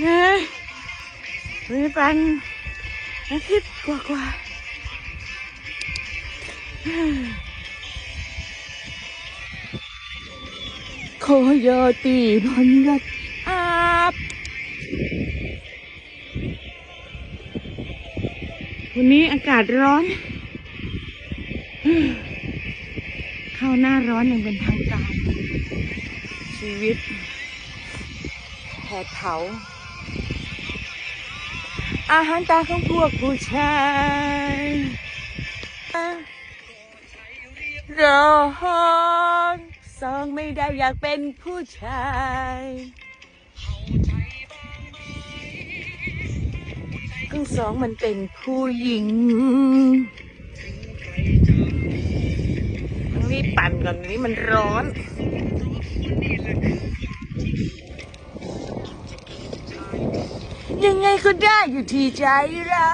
เงยมีปันอาทิตย์กว่ากว่าโคโยตีพนรัตอาบวันนี้อากาศร้อน เข้าหน้าร้อนอย่างเป็นทางการ ชีวิตแผดเผา อาหารตาของพวกผู้ชายร้อนสองไม่ได้อยากเป็นผู้ชายทั้งสองมันเป็นผู้หญิงต้องรีบปั่นก่อนนี้มันร้อน ยังไงก็ได้อยู่ที่ใจเรา